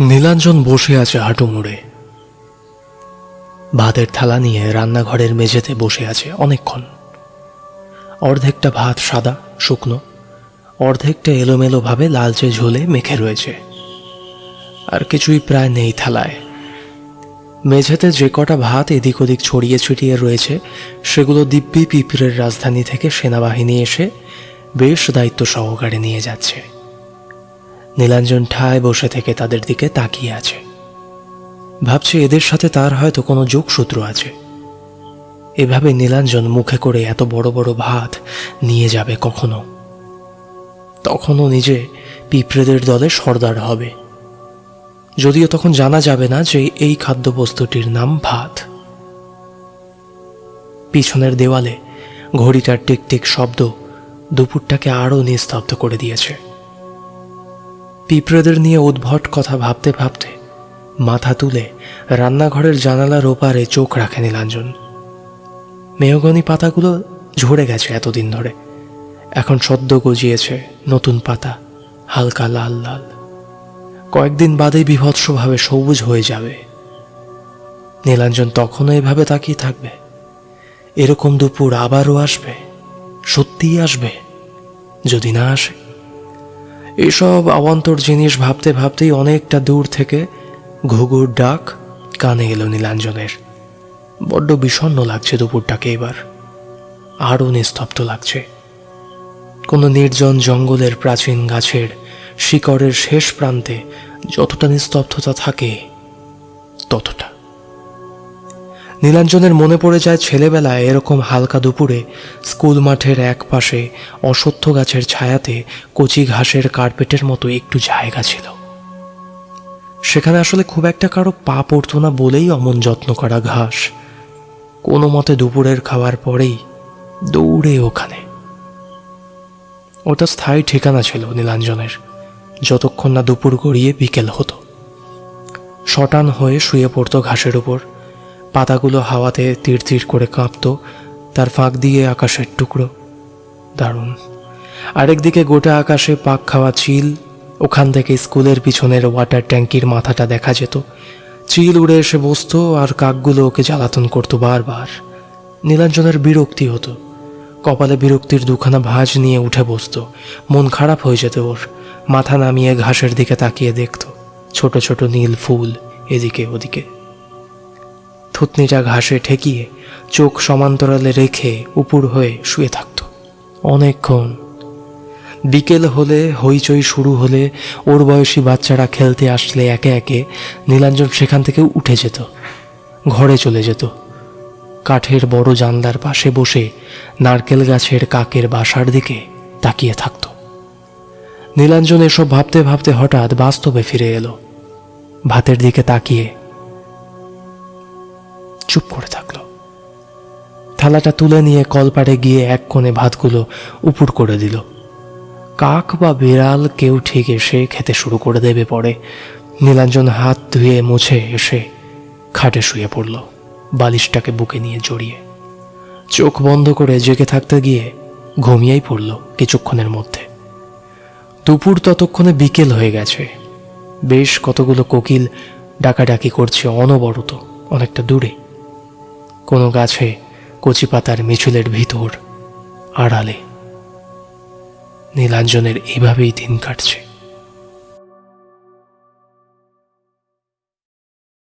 নীলাঞ্জন বসে আছে হাঁটু মুড়ে। ভাতের থালা নিয়ে রান্নাঘরের মেঝেতে বসে আছে অনেকক্ষণ। অর্ধেকটা ভাত সাদা, শুকনো, অর্ধেকটা এলোমেলোভাবে লালচে ঝোলে মেখে রয়েছে। আর কিছুই প্রায় নেই থালায়। মেঝেতে যে কটা ভাত এদিক ওদিক ছড়িয়ে ছিটিয়ে রয়েছে, সেগুলো দিব্যি পিঁপড়ের রাজধানী থেকে সেনাবাহিনী এসে বেশ দায়িত্ব সহকারে নিয়ে যাচ্ছে। নীলাঞ্জন ঠায় বসে থেকে তাদের দিকে তাকিয়ে আছে। ভাবছে এদের সাথে তার হয়তো কোনো যোগসূত্র আছে। এভাবে নীলাঞ্জন মুখে করে এত বড় বড় ভাত নিয়ে যাবে কখনো? তখনও নিজে পিঁপড়েদের দলে সর্দার হবে। যদিও তখন জানা যাবে না যে এই খাদ্যবস্তুটির নাম ভাত। পিছনের দেওয়ালে ঘড়িটার টিকটিক শব্দ দুপুরটাকে আরও নিস্তব্ধ করে দিয়েছে। পিঁপড়েদের নিয়ে উদ্ভট কথা ভাবতে ভাবতে মাথা তুলে রান্নাঘরের জানালার ওপারে চোখ রাখে নীলাঞ্জন। মেয়গনি পাতাগুলো ঝরে গেছে এতদিন ধরে। এখন সদ্য গজিয়েছে নতুন পাতা, হালকা লাল লাল। কয়েকদিন বাদেই বিভৎসভাবে সবুজ হয়ে যাবে। নীলাঞ্জন তখনও এভাবে তাকিয়ে থাকবে। এরকম দুপুর আবারও আসবে, সত্যিই আসবে, যদি না আসে। এসব অবান্তর জিনিস ভাবতে ভাবতেই অনেকটা দূর থেকে ঘুঘুর ডাক কানে এলো নীলাঞ্জনের। বড্ড বিষণ্ণ লাগছে দুপুরটাকে এবার। আরও নিস্তব্ধ লাগছে। কোনো নির্জন জঙ্গলের প্রাচীন গাছের শিকড়ের শেষ প্রান্তে যতটা নিস্তব্ধতা থাকে, ততটা। নীলাঞ্জনের মনে পড়ে যায় ছেলেবেলায় এরকম হালকা দুপুরে স্কুল মাঠের এক পাশে অশ্বত্থ গাছের ছায়াতে কচি ঘাসের কার্পেটের মতো একটু জায়গা ছিল। সেখানে আসলে খুব একটা কারও পা পড়তো না বলেই অমন যত্ন করা ঘাস। কোনো মতে দুপুরের খাওয়ার পরেই দৌড়ে ওখানে। ওটা স্থায়ী ঠিকানা ছিল নীলাঞ্জনের, যতক্ষণ না দুপুর গড়িয়ে বিকেল হতো। শটান হয়ে শুয়ে পড়তো ঘাসের উপর। পাতাগুলো হাওয়াতে তীর তীর করে কাঁপত, তার ফাঁক দিয়ে আকাশের টুকরো। দারুণ। আরেকদিকে গোটা আকাশে পাক খাওয়া চিল, ওখান থেকে স্কুলের পিছনের ওয়াটার ট্যাঙ্কির মাথাটা দেখা যেত। চিল উড়ে এসে বসতো আর কাকগুলো ওকে জ্বালাতন করতো বারবার। নীলাঞ্জনের বিরক্তি হতো। কপালে বিরক্তির দুখানা ভাঁজ নিয়ে উঠে বসতো। মন খারাপ হয়ে যেত ওর। মাথা নামিয়ে ঘাসের দিকে তাকিয়ে দেখত। ছোট ছোট নীল ফুল এদিকে ওদিকে। থুতনিটা ঘাসে ঠেকিয়ে চোখ সমান্তরালে রেখে উপুর হয়ে শুয়ে থাকত। অনেকক্ষণ। বিকেল হলে, হইচই শুরু হলে, ওর বয়সী বাচ্চারা খেলতে আসলে একে একে নীলাঞ্জন সেখান থেকে উঠে যেত, ঘরে চলে যেত। কাঠের বড় জানলার পাশে বসে নারকেল গাছের কাকের বাসার দিকে তাকিয়ে থাকত। নীলাঞ্জন এসব ভাবতে ভাবতে হঠাৎ বাস্তবে ফিরে এলো। ভাতের দিকে তাকিয়ে চুপ করে থাকল। থালাটা তুলে নিয়ে কলপাড়ে গিয়ে এক কোণে ভাতগুলো উপুর করে দিল। কাক বা বিড়াল কেউ ঠিক এসে খেতে শুরু করে দেবে পরে। নীলাঞ্জন হাত ধুয়ে মুছে এসে খাটে শুয়ে পড়ল, বালিশটাকে বুকে নিয়ে জড়িয়ে। চোখ বন্ধ করে জেগে থাকতে গিয়ে ঘুমিয়েই পড়ল কিছুক্ষণের মধ্যে। দুপুর ততক্ষণে বিকেল হয়ে গেছে। বেশ কতগুলো কোকিল ডাকাডাকি করছে অনবরত, অনেকটা দূরে। কোনো গাছে কচি পাতার মিছিলের ভিতর আড়ালে। নীলাঞ্জনের এভাবেই দিন কাটছে।